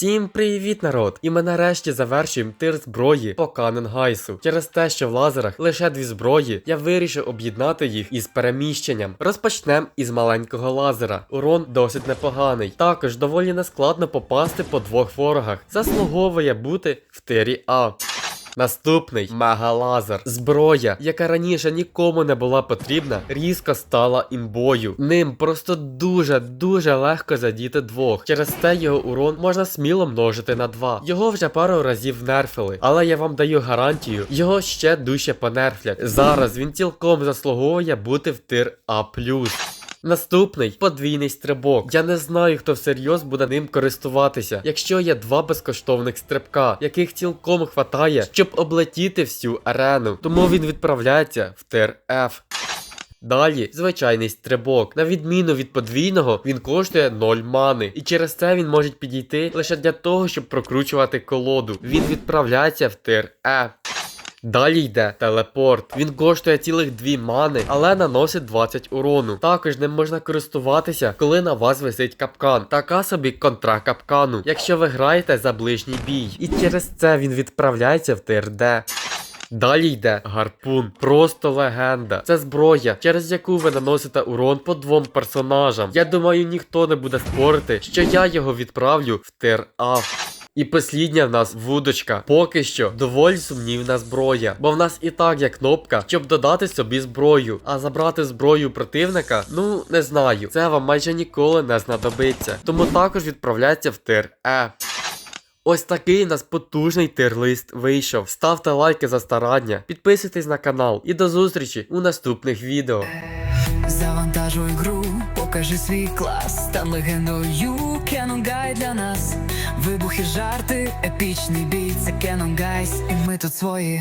Всім привіт, народ! І ми нарешті завершуємо тир зброї по Каненгайсу. Через те, що в лазерах лише дві зброї, я вирішив об'єднати їх із переміщенням. Розпочнемо із маленького лазера. Урон досить непоганий. Також доволі нескладно попасти по двох ворогах. Заслуговує бути в тирі А. Наступний мегалазер. Зброя, яка раніше нікому не була потрібна, різко стала імбою. Ним просто дуже дуже легко задіти двох. Через те його урон можна сміло множити на два. Його вже пару разів нерфили, але я вам даю гарантію, його ще дужче понерфлять. Зараз він цілком заслуговує бути в тир А. Наступний подвійний стрибок. Я не знаю, хто всерйоз буде ним користуватися, якщо є два безкоштовних стрибка, яких цілком хватає, щоб облетіти всю арену. Тому він відправляється в тир F. Далі звичайний стрибок. На відміну від подвійного, він коштує 0 мани. І через це він може підійти лише для того, щоб прокручувати колоду. Він відправляється в тир Е. Далі йде телепорт. Він коштує цілих 2 мани, але наносить 20 урону. Також ним можна користуватися, коли на вас висить капкан. Така собі контра капкану, якщо ви граєте за ближній бій. І через це він відправляється в ТРД. Далі йде гарпун, просто легенда. Це зброя, через яку ви наносите урон по двом персонажам. Я думаю, ніхто не буде спорити, що я його відправлю в тир А. І послідня в нас вудочка. Поки що доволі сумнівна зброя. Бо в нас і так є кнопка, щоб додати собі зброю. А забрати зброю противника, ну не знаю. Це вам майже ніколи не знадобиться. Тому також відправляється в тир Е. Ось такий у нас потужний тир-лист вийшов. Ставте лайки за старання, підписуйтесь на канал і до зустрічі у наступних відео. Завантажуй гру, покажи свій клас, стань легендою Canon Guy для нас. Вибухи, жарти, епічний бій, це Canon Guys, і ми тут свої.